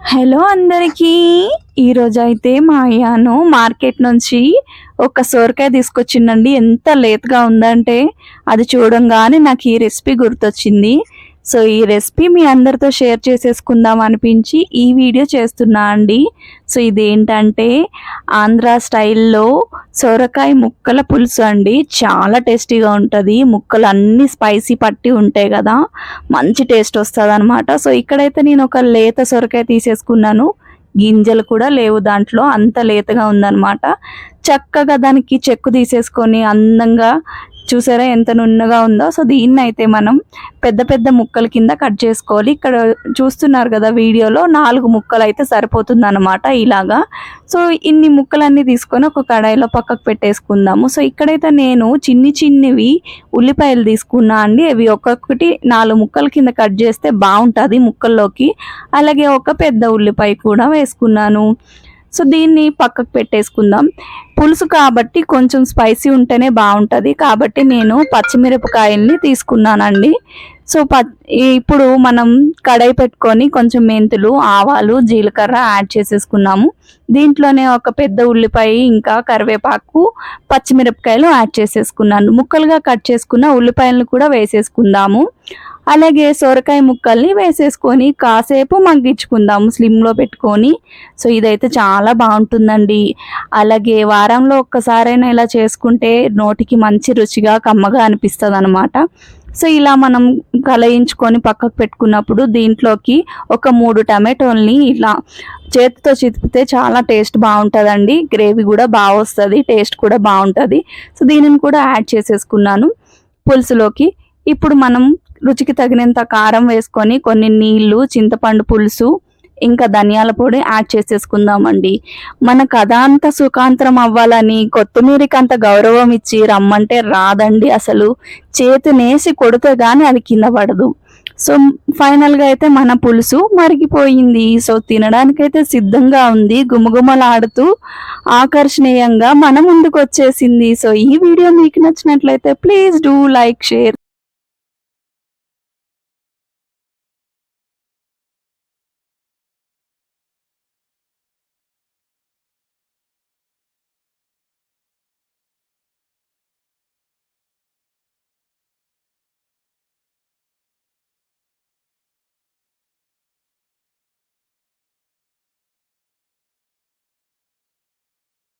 Hello అందరికీ. ఈరోజు అయితే మా అయ్యాను మార్కెట్ నుంచి ఒక సోరకాయ తీసుకొచ్చిందండి. ఎంత లేట్గా ఉందంటే అది చూడంగానే నాకు ఈ రెసిపీ గుర్తొచ్చింది. సో ఈ రెసిపీ మీ అందరితో షేర్ చేసేసుకుందాం అనిపించి ఈ వీడియో చేస్తున్నా అండి. సో ఇదేంటంటే ఆంధ్ర స్టైల్లో సొరకాయ ముక్కల పులుసు అండి. చాలా టేస్టీగా ఉంటుంది. ముక్కలు అన్నీ స్పైసీ పట్టి ఉంటాయి కదా. మంచి టేస్ట్ వస్తుంది అనమాట సో ఇక్కడైతే నేను ఒక లేత సొరకాయ తీసేసుకున్నాను. గింజలు కూడా లేవు దాంట్లో. అంత లేతగా ఉందన్నమాట. చక్కగా దానికి చెక్కు తీసేసుకొని అందంగా చూసారా ఎంత నున్నగా ఉందో? సో దీన్ని అయితే మనం పెద్ద పెద్ద ముక్కల కింద కట్ చేసుకోవాలి. ఇక్కడ చూస్తున్నారు కదా వీడియోలో నాలుగు ముక్కలు అయితే సరిపోతుంది అనమాట ఇలాగా. సో ఇన్ని ముక్కలన్నీ తీసుకొని ఒక కడాయిలో పక్కకు పెట్టేసుకుందాము. సో ఇక్కడైతే నేను చిన్ని చిన్నవి ఉల్లిపాయలు తీసుకున్నా అండి. అవి ఒక్కొక్కటి నాలుగు ముక్కల కింద కట్ చేస్తే బాగుంటుంది ముక్కల్లోకి. అలాగే ఒక పెద్ద ఉల్లిపాయ కూడా వేసుకున్నాను. సో దీన్ని పక్కకు పెట్టేసుకుందాం. పులుసు కాబట్టి కొంచెం స్పైసీ ఉంటేనే బాగుంటుంది. కాబట్టి నేను పచ్చిమిరపకాయల్ని తీసుకున్నానండి. సో ప ఇప్పుడు మనం కడాయి పెట్టుకొని కొంచెం మెంతులు ఆవాలు జీలకర్ర యాడ్ చేసేసుకున్నాము. దీంట్లోనే ఒక పెద్ద ఉల్లిపాయ ఇంకా కరివేపాకు పచ్చిమిరపకాయలు యాడ్ చేసేసుకున్నాను. ముక్కలుగా కట్ చేసుకున్న ఉల్లిపాయలను కూడా వేసేసుకుందాము. అలాగే సొరకాయ ముక్కల్ని వేసేసుకొని కాసేపు మగ్గించుకుందాము స్లిమ్లో పెట్టుకొని. సో ఇదైతే చాలా బాగుంటుందండి. అలాగే వారంలో ఒక్కసారైనా ఇలా చేసుకుంటే నోటికి మంచి రుచిగా కమ్మగా అనిపిస్తుంది అనమాట సో ఇలా మనం కలయించుకొని పక్కకు పెట్టుకున్నప్పుడు దీంట్లోకి ఒక మూడు టమాటోల్ని ఇలా చేతితో చితిపితే చాలా టేస్ట్ బాగుంటుందండి. గ్రేవీ కూడా బాగా వస్తుంది టేస్ట్ కూడా బాగుంటుంది. సో దీనిని కూడా యాడ్ చేసేసుకున్నాను. పులుసులోకి. ఇప్పుడు మనం రుచికి తగినంత కారం వేసుకొని కొన్ని నీళ్ళు చింతపండు పులుసు ఇంకా ధనియాల పొడి యాడ్ చేసేసుకుందామండి. మన కథ అంత సుఖాంతరం అవ్వాలని కొత్తిమీరకి అంత గౌరవం ఇచ్చి రమ్మంటే రాదండి అసలు. చేతినేసి కొడితే కానీ అది కింద పడదు. సో ఫైనల్గా అయితే మన పులుసు మరిగిపోయింది. సో తినడానికైతే సిద్ధంగా ఉంది. గుమగుమలాడుతూ ఆకర్షణీయంగా మన ముందుకు వచ్చేసింది సో ఈ వీడియో మీకు నచ్చినట్లయితే ప్లీజ్ డూ లైక్ షేర్